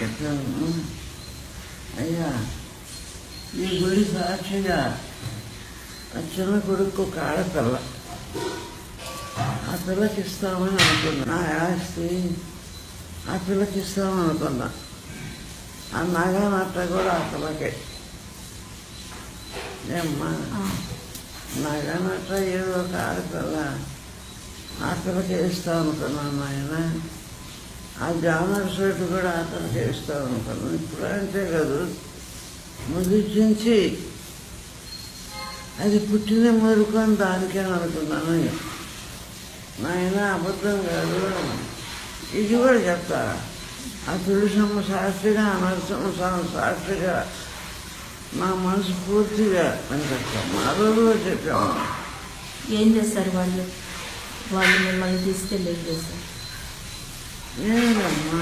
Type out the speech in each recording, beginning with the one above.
చెప్పాను అయ్యా ఈ గుడి సాక్షిగా ఆ చిన్న కొడుకు ఒక ఆడపిల్ల ఆ పిల్లకి ఇస్తామని అనుకున్నా నా ఆస్తి ఆ పిల్లకి ఇస్తామని అనుకున్నా ఆ నగ కూడా ఆ పిల్లకే ఏమ్మా నగ ఏదో ఒక ఆడపిల్ల ఆ పిల్లకి ఇస్తాం అనుకున్నాను ఆయన ఆ గ్రామర్ సెట్ కూడా అతను చేస్తూ ఉంటాను ఇప్పుడు అంతే కాదు ముగించి అది పుట్టిన మురుకొని దానికే అనుకున్నాను నాయన అబద్ధం కాదు. ఇది కూడా చెప్తా. ఆ తులసమ్మ సాక్షిగా అనర్థమ్మ స్వామి సాక్షిగా నా మనసు పూర్తిగా అని చెప్తాను ఆ రోజులో చెప్పాము. ఏం చేస్తారు వాళ్ళు? వాళ్ళు మిమ్మల్ని తీసుకెళ్ళి ఏం చేస్తారు? ఏమమ్మా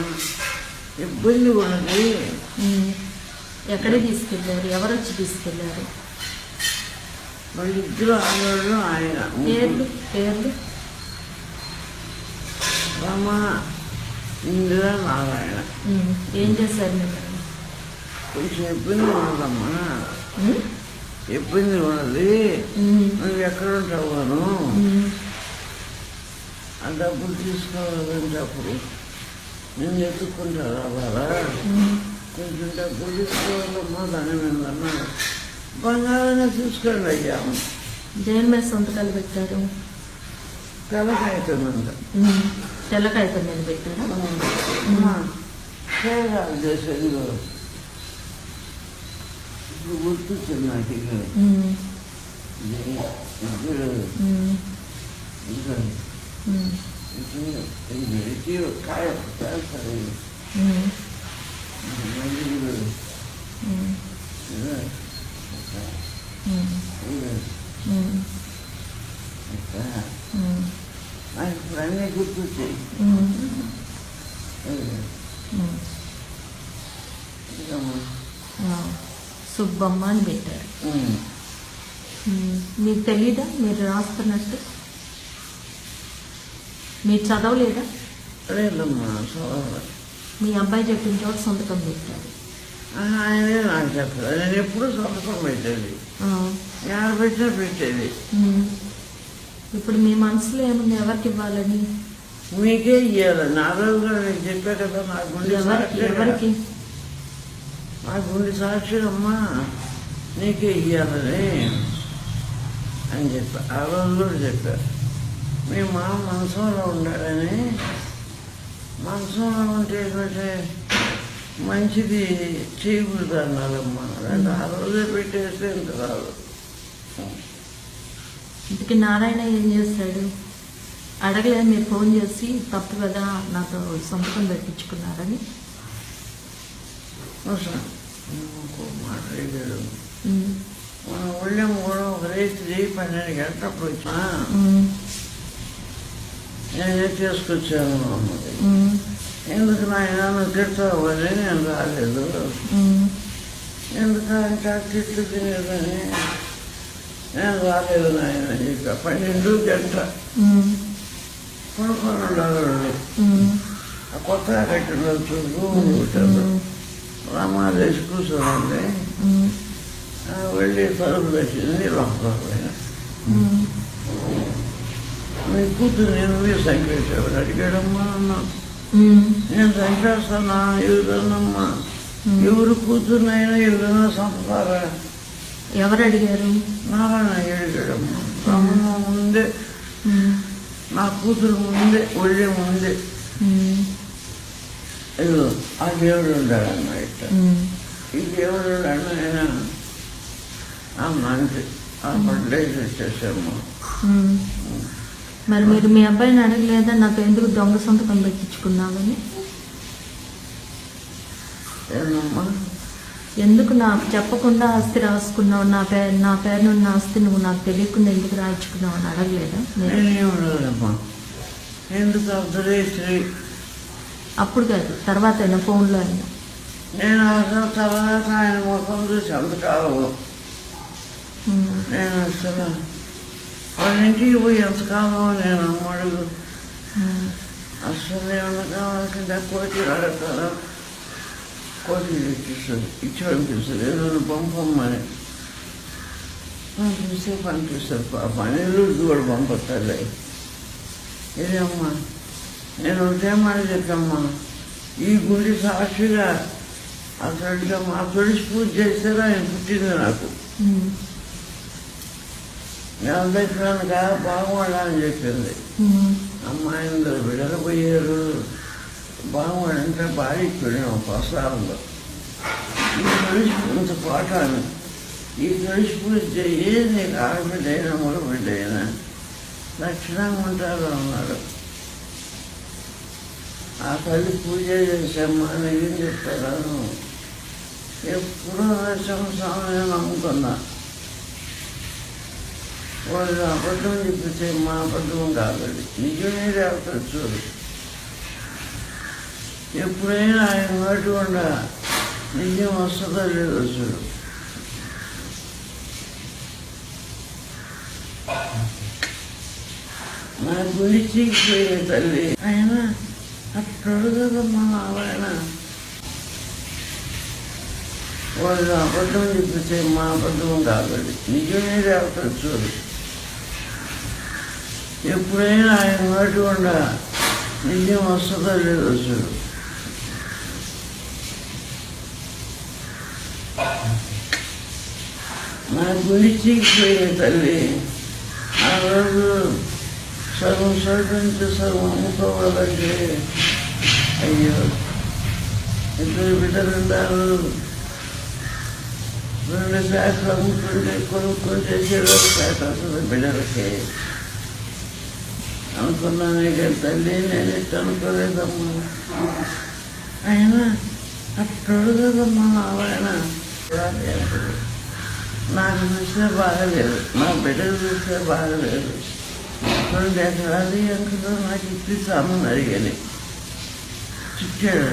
ఇబ్బంది ఉన్నది. ఉమ్. ఎక్కడికి తీసుకెళ్ళారు? ఎవరు వచ్చి తీసుకెళ్ళారు? వాళ్ళు ఇద్దరు ఆడవాళ్ళు ఆయన పేర్లు? పేర్లు? రమ ఇందిరా నారాయణ. ఏం చేశారు మిమ్మల్ని కొంచెం ఇబ్బంది ఉన్నదమ్మా. ఉమ్? ఇబ్బంది ఉన్నది. నువ్వు ఎక్కడ ఉంటావాను ఉమ్. ఆ డబ్బులు తీసుకోవాలంటే అప్పుడు నేను ఎత్తుకుంటా రావాలా? ఉమ్. కొంచెం డబ్బులు తీసుకోవాలమ్మా దాని మీద అన్నాడు బంగారంగా తీసుకొని అయ్యాము దేని మీద సంతకాలు పెట్టారు? తెలకైతుందంట ఉమ్. తెల్ల కాగితం మీద పెట్టారా? సేవలు చేసేది గుర్తొచ్చింది నాకు ఇక్కడ ఉమ్. ఇక్కడ ఉమ్. ఇక్కడ ఇది ఇది కాయ చేస్తారు ఇది. ఉమ్. ఇది ఇక్కడ ఉమ్. ఇది ఉమ్. ఇది ఉమ్. మీరు చదవలేదా? లేదమ్మా మీ అబ్బాయి చెప్పిన చోట సంతకం పెట్టారు. ఆయనే నాకు చెప్పలేదు నేను ఎప్పుడు సంతకం పెట్టేది. యాడ పెట్టినా పెట్టేది. ఇప్పుడు మీ మనసులో ఏముంది? ఎవరికి ఇవ్వాలని? మీకే ఇవ్వాలి నా రోజుగా నేను చెప్పే కదా నా గుండె ఎవరికి? నా గుండె సాక్షిగమ్మా నీకే ఇవ్వాలని అని చెప్పా. ఆ రోజు కూడా చెప్పా. మీ మా మనసులో ఉండాలని. మనసులో ఉంటే మంచిది చేయకూడదు అన్నారమ్మా అంటే ఆ రోజే పెట్టేస్తే ఇంత రాదు ఇంతకీ నారాయణ ఏం చేశాడు అడగలేదు మీరు ఫోన్ చేసి తప్పు కదా నాతో సంతకం పెట్టించుకున్నారని. అసలు ఇంకో మాట అడిగాడు. ఉమ్. మన ఒళ్ళెం కూడా ఒక రైతు పన్నెండు గంటప్పుడు వచ్చినా ఉమ్. నేనే తీసుకొచ్చాను అన్నది. ఎందుకు నాయన నువ్వు అని నేను రాలేదు. ఎందుకంటే తిట్లు తినేదని నేను రాలేదు నాయన ఇక పన్నెండు గంట. పడుకొని ఉండాలి. ఆ కొత్తగా కట్టిన రూమ్ పెట్టారు రామాదేశ్ కూర్చోండి. వెళ్ళి తలుపు పెట్టింది లోపల. మీ కూతురు నేను మీరు సంకేతాడు అడిగాడమ్మా అన్నా. నేను చంపేస్తానా ఎవరన్నమ్మా ఎవరు కూతురునైనా ఎవరైనా చంపుతారా ఎవరు అడిగారు? నారాయణ అడిగాడమ్మా. రమణ ముందే. నా కూతురు ముందే ఒళ్ళే ముందే. ఇదిగో ఆ దేవుడు ఉండాలన్న ఇట్ట. ఈ దేవుడు ఆయన ఆ మనిషి ఆ పడ్డేసి వచ్చేసాము. మరి మీరు మీ అబ్బాయిని అడగలేదా? నాతో ఎందుకు దొంగ సంతకం పెట్టించుకున్నావని? ఏమమ్మా? ఎందుకు నాకు చెప్పకుండా ఆస్తి రాసుకున్నావు? నా పేరు నా పేరు ఉన్న ఆస్తి నువ్వు నాకు తెలియకుండా ఎందుకు రాయించుకున్నావు అని అడగలేదా ఎందుకు అప్పుడు కాదు తర్వాత అయినా ఫోన్లో అయినా. నేను తర్వాత ఆయన ముఖం చూసి అంతకాలం. నేను అసలు వాళ్ళ ఇంటికి పోయి ఎంతకాలం నేను అమ్మడుగు. ఉమ్. అసలు ఏమన్నా కావాల్సిందే కోచి అడగతాను కోటి ఇచ్చేస్తుంది ఇచ్చి పంపిస్తుంది ఏదైనా పంపమ్మని. పంపిస్తే పంపిస్తారు. పాప నెల్లూరుకి కూడా పంపుతారులే ఇదేమ్మా నేను ఒకటే మాట చెప్పమ్మా. ఈ గుడి సాక్షిగా అసలు మా తొలిసి పూజ చేస్తారా? ఆయన పుట్టింది నాకు. ఉమ్, నేను దగ్గరగా బాగుపడాలని చెప్పింది ఉమ్, అమ్మాయిలు బిడ్డలు పోయారు బాగుపడంటే బాగా ఇచ్చాడు ప్రసాదంలో. ఈ తొలిసి ఇంత పాఠాన్ని ఈ తొలిసి పూజ చేయి నీకు ఆడబిడ్డ అయినా మగ బిడ్డ అయినా లక్షణంగా ఉంటారు అన్నాడు. ఆ తల్లి పూజ చేసామ్మా ఏం చెప్తారు ఎప్పుడూ సంవత్సరం నమ్ముకున్నా. వాళ్ళు అబద్ధం చెప్పితే మా అబద్ధం కాదండి నిజమే లేకపోతే చూడు ఎప్పుడైనా ఆయన నోటి ఉండ నిజం వస్తుందో లేదో చూడు నా గురించి పోయే తల్లి ఆయన అట్టాడు కదమ్మా నారాయణ వాళ్ళు అబద్ధం చెప్పితే మా అబద్ధం కాదండి నిజమే లేకపోతే చూడు ఎప్పుడైనా ఆయన నోటి ఉండ నిజం వస్తుందో లేదో చూడు. నా గురించి పోయే తల్లి ఆ రోజు సగం సరిపించి సగం అమ్ముకోవాలంటే అయ్యో ఇద్దరు బిడ్డలు రెండు శాఖలు అమ్ముకుంటే కొనుక్కుంటే చెరువు శాఖ వస్తుంది బిడ్డలకి. అనుకున్నాను ఇక తల్లి నేను ఇట్లా అనుకోలేదమ్మా అయినా అట్టాడు కదమ్మా నారాయణ. నాకు చూస్తే బాగలేదు. నా బిడ్డలు చూస్తే బాగలేదు. రెండు ఎకరాలు ఎంకలో నాకు ఇప్పిస్తామని అడిగాను. చిట్టాడు